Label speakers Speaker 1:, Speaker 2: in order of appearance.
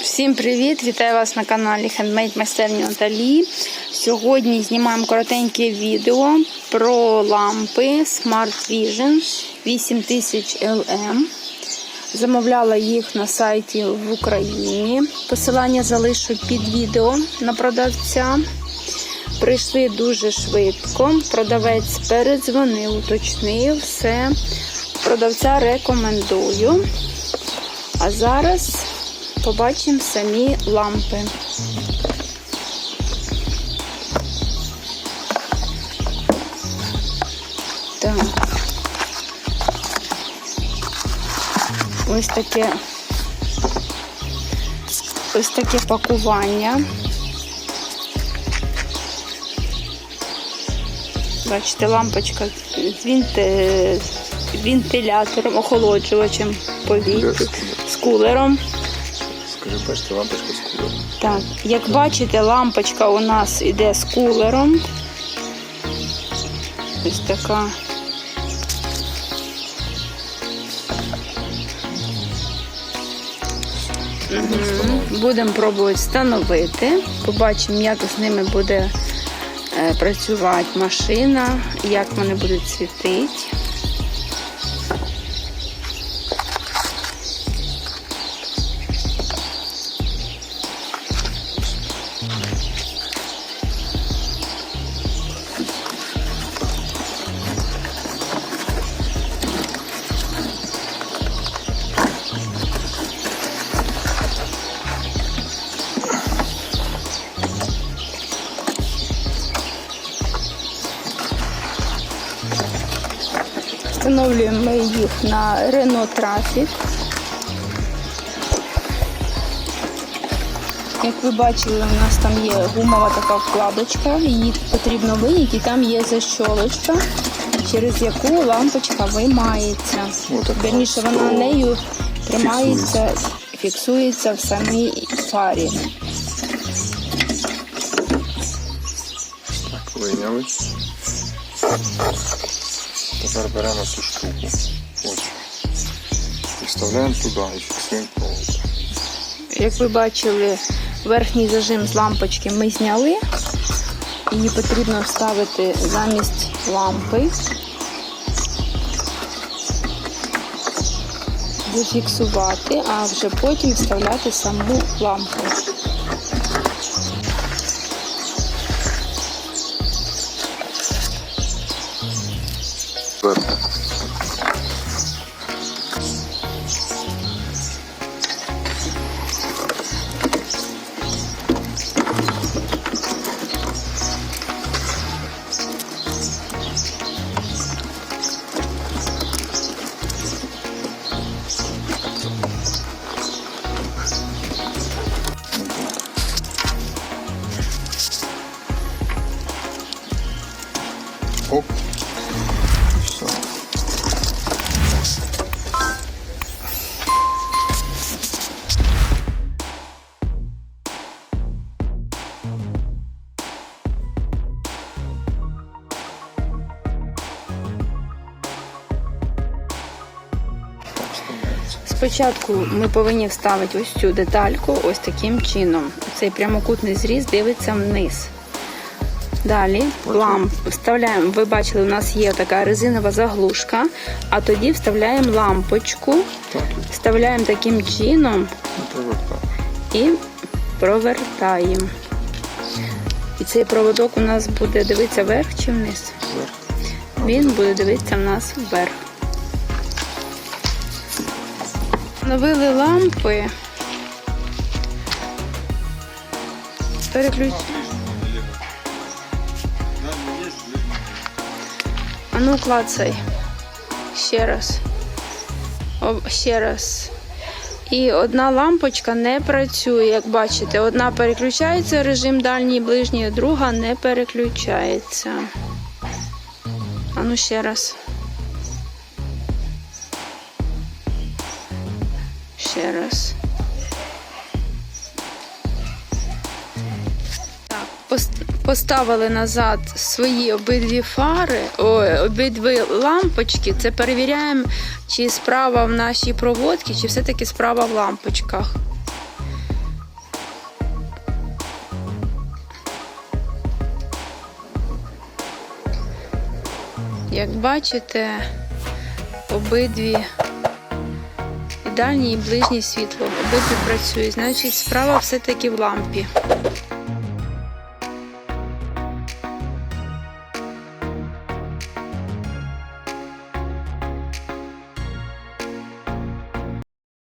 Speaker 1: Всім привіт! Вітаю вас на каналі Handmade майстерні Наталі. Сьогодні знімаємо коротеньке відео про лампи Smart Vision 8000 LM. Замовляла їх на сайті в Україні. Посилання залишу під відео на продавця. Прийшли дуже швидко. Продавець передзвонив, уточнив все. Продавця рекомендую. А зараз побачимо самі лампи. Так. Ось таке ось таке пакування. Бачите, лампочка з вентилятором, охолоджувачем повітря, кулером.
Speaker 2: Скажи, бачите, лампочка з кулером.
Speaker 1: Так, як бачите, лампочка у нас іде з кулером. Ось така. Будемо пробувати встановити. Побачимо, як з ними буде е, працювати машина, як вони будуть світити. Встановлюємо ми їх на Renault Traffic. Як ви бачили, у нас там є гумова така вкладочка, її потрібно вийняти, і там є защолочка, через яку лампочка виймається.
Speaker 2: Отака
Speaker 1: Вірніше, вона нею тримається, фіксується в самій фарі.
Speaker 2: Так, вийняли. Тепер беремо цю штуку. Ось. І вставляємо туди і фіксуємо.
Speaker 1: Як ви бачили, верхній зажим з лампочки ми зняли. Її потрібно вставити замість лампи. Зафіксувати, а вже потім вставляти саму лампу.
Speaker 2: おっ
Speaker 1: Спочатку ми повинні вставити ось цю детальку ось таким чином. Цей прямокутний зріз дивиться вниз. Далі ламп вставляємо, ви бачили, у нас є така резинова заглушка, а тоді вставляємо лампочку, вставляємо таким чином
Speaker 2: і провертаємо.
Speaker 1: і цей проводок у нас буде дивитися вверх чи вниз. Він буде дивитися в нас вверх. Встановили лампи. Переключ. А ну клацай. Ще раз. О, ще раз. І одна лампочка не працює, як бачите. Одна переключається режим дальній і ближній, друга не переключається. А ну ще раз. Ще раз. Так, поставили назад свої обидві фари, ой, обидві лампочки. Це перевіряємо, чи справа в нашій проводці, чи все-таки справа в лампочках. Як бачите, обидві дальнє і ближнє світло обидві працюють. Значить, справа все-таки в лампі.